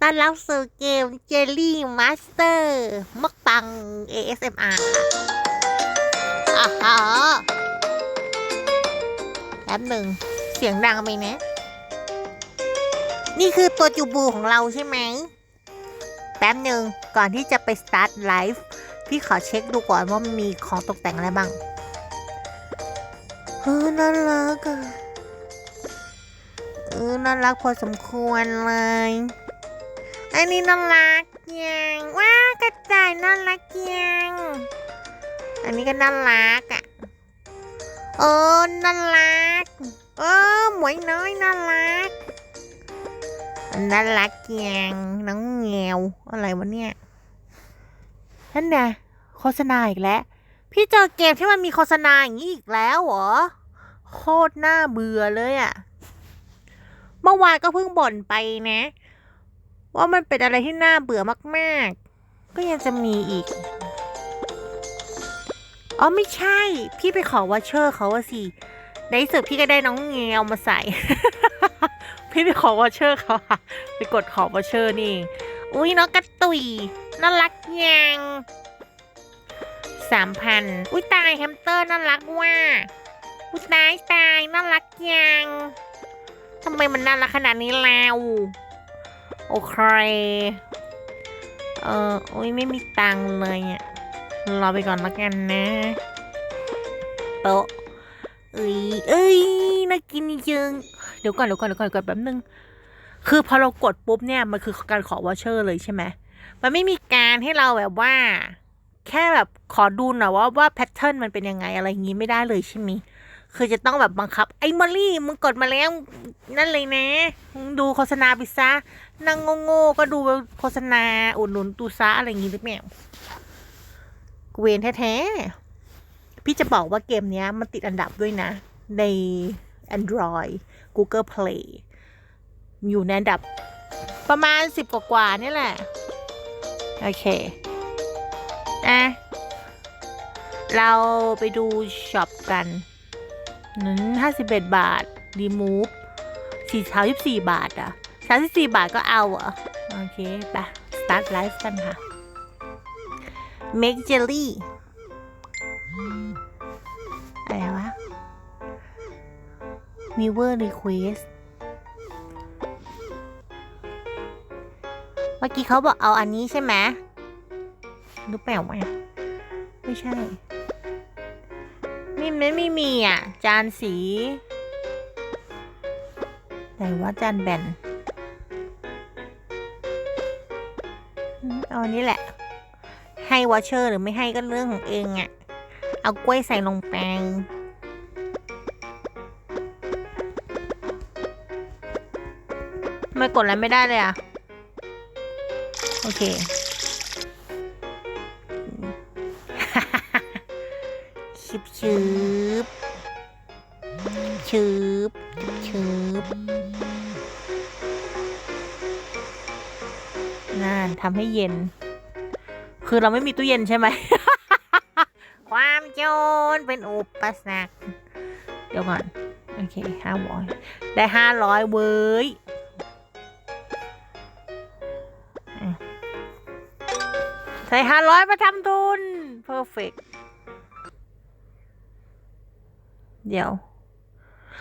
ต้อนรับสู่เกม Jelly Master มักปัง ASMR ค่ะอ่าฮะแป๊บหนึ่ง เสียงดังไปนะ นี่คือตัวจูบูของเราใช่ไหม แป๊บหนึ่ง ก่อนที่จะไป start live พี่ขอเช็คดูก่อนว่ามีของตกแต่งอะไรบ้างเออน่ารักอะเออน่ารักพอสมควรเลย อันนี้น่ารักยังว้ากระต่ายน่ารักยังอันนี้ก็น่ารักอะเออน่ารักเออหมวยน้อยน่ารักน่ารักยังน้องแงวอะไรวะเนี่ยนั่นไงโฆษณาอีกแล้ว พี่เจอเกมที่มันมีโฆษณาอย่างนี้อีกแล้วเหรอ โคตรน่าเบื่อเลยอะ่ะ เมื่อวานก็เพิ่งบ่นไปนะ ว่ามันเป็นอะไรที่น่าเบื่อมากๆ ก็ยังจะมีอีก อ๋อไม่ใช่ พี่ไปขอวอเชอร์เขาสิ ในที่สุดพี่ก็ได้น้องเงวมาใส่ พี่ไปขอวอเชอร์เขาอะไปกดขอวอเชอร์นี่เองอุ้ยน้องกระตุยน่ารักยังสามพันอุ้ยตายแฮมสเตอร์น่ารักว่าอุ้ยตายตายน่ารักยังทำไมมันน่ารักขนาดนี้แล้ว เค เออโอ้ยไม่มีตังเลยอะรอไปก่อนละกันนะโต๊ะเอ้ยเอ้ยน่ากินจริงเดี๋ยวก่อนเดี๋ยวก่อนเดี๋ยวก่อนเดี๋ยวก่อนแป๊บนึง คือพอเรากดปุ๊บเนี่ยมันคือการขอวอเชอร์เลยใช่ไหมมันไม่มีการให้เราแบบว่า แค่แบบขอดูหน่อยว่าว่าแพทเทิร์นมันเป็นยังไงอะไรอย่างงี้ไม่ได้เลยใช่ไหม คือจะต้องแบบบังคับ ไอ้มอลลี่มึงกดมาแล้ว นั่นเลยนะดูโฆษณาไปซะนางโง่ๆก็ดูโฆษณาอุดหนุนตูซะอะไรอย่างงี้หรือเปล่าเวนแท้ๆ พี่จะบอกว่าเกมนี้มันติดอันดับด้วยนะ ใน Android Google Play อยู่ในอันดับประมาณสิบกว่าๆนี่แหละ โอเค อะ เราไปดูช็อปกัน ห้าสิบเอ็ดบาทรีมูฟสี่เท้ายี่สี่บาทอะสามสิบสี่บาทก็เอาเหรอโอเคไป start live กันค่ะ make jelly อะไรวะ viewer request เมื่อกี้เขาบอกเอาอันนี้ใช่ไหมรู้เปล่าไม่ใช่ ไม่ไม่ไม่มีอะ จานสีไหนว่าจานแบนเอานนี้แหละ ให้วอเชอร์หรือไม่ให้ก็เรื่องของเองอะ เอากล้วยใส่ลงไปทำไม่กดอะไรไม่ได้เลยอะ โอเค ชิบชืบชืบชืบนั่นทำให้เย็น คือเราไม่มีตู้เย็นใช่ไหม ความโจรเป็นอุปสรรค เดี๋ยวก่อน โอเคห้าร้อยได้ห้าร้อยเว้ยใส่ห้าร้อยมาทำทุน perfect เเดี๋ยว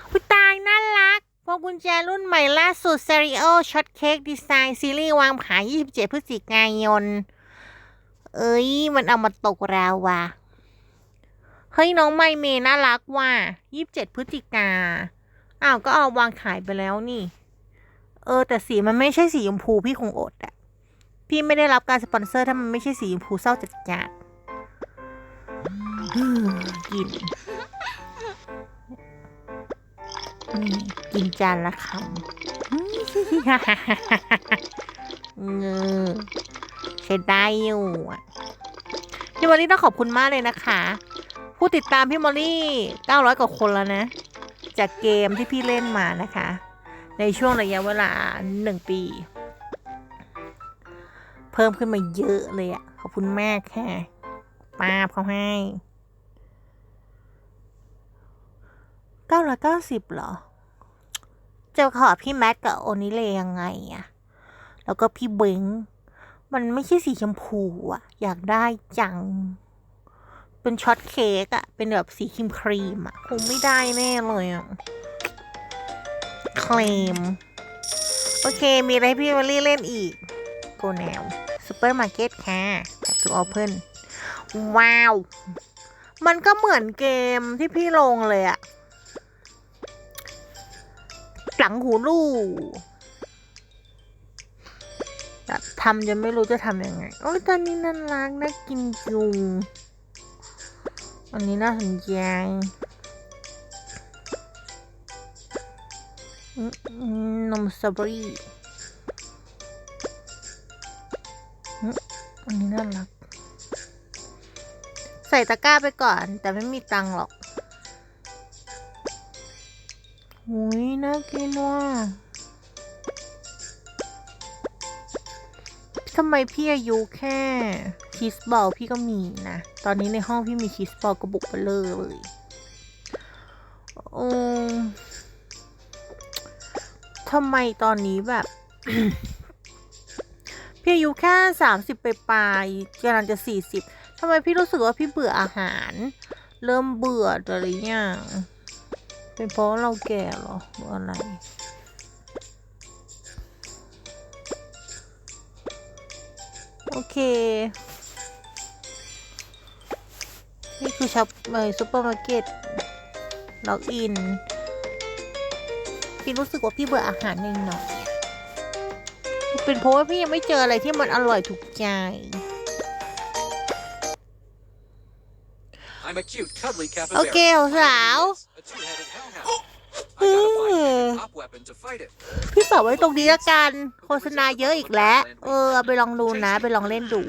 อุยตายน่ารักพวงกุญแจรุ่นใหม่ล่าสุด Stereo Shot Cake Design ซีรีส์วางขาย 27 พฤศจิกายน เอ้ย มันเอามาตกราวว่ะ เฮ้ย น้องไมเมน่ารักว่ะ 27 พฤศจิกา อ้าว ก็เอาวางขายไปแล้วนี่ เออ แต่สีมันไม่ใช่สีชมพูพี่คงอดอะพี่ไม่ได้รับการสปอนเซอร์ถ้ามันไม่ใช่สีชมพูเศร้าจัดจัดกิน นี่กินจานละคำเงอใช้ได้อยู่อะพี่มอลลี่ต้องขอบคุณมากเลยนะคะ ผู้ติดตามพี่มอลลี่900กว่าคนแล้วนะ จากเกมที่พี่เล่นมานะคะ ในช่วงระยะเวลาหนึ่งปี เพิ่มขึ้นมาเยอะเลยอะ ขอบคุณมากค่ะป้าบเขาให้ เก้าร้อยเก้าสิบเหรอ จะขอพี่แม็กกับโอนิเลยังไงอะแล้วก็พี่เบ้งมันไม่ใช่สีชมพูอะอยากได้จัง เป็นช็อตเค้กอะเป็นแบบสีครีมครีมอะคงไม่ได้แน่เลยอะเคลมโอเค มีอะไรพี่วอลลี่เล่นอีก โกแนวซูเปอร์มาร์เก็ตค่ะแบบทูออเพนว้าว มันก็เหมือนเกมที่พี่ลงเลยอะ หลังหูลู่แบบทำจนไม่รู้จะทำยังไง โอ้ยตอนนี้น่ารักน่ากินจุงอันนี้น่าสนใจนมสตรอเบอรี่อันนี้น่ารัก ใส่ตะกร้าไปก่อน แต่ไม่มีตังหรอก หุยน่ากินว่ะทำไมพี่อายุแค่ชีสบอลพี่ก็มีนะ ตอนนี้ในห้องพี่มีชีสบอลกระบุกเบลอเลยอืมทำไมตอนนี้แบบ พี่อายุแค่สามสิบไปปลายกำลังจะสี่สิบทำไมพี่รู้สึกว่าพี่เบื่ออาหาร เริ่มเบื่ออะไรอย่าง เป็นเพราะเราแก่เหรอหรืออะไรโอเค นี่คือช็อปเออซูเปอร์มาร์เก็ตล็อกอิน พี่รู้สึกว่าพี่เบื่ออาหารหน่อยหน่อยเป็นเพราะว่าพี่ยังไม่เจออะไรที่มันอร่อยถูกใจ I'm a cute, cuddly capybara. โอเคสาว A two-headed hellhound. I gotta find a pop weapon to fight it. พี่ฝากไว้ตรงนี้ละกัน โฆษณาเยอะอีกแล้ว เออเอาไปลองดูนะ ไปลองเล่นดู I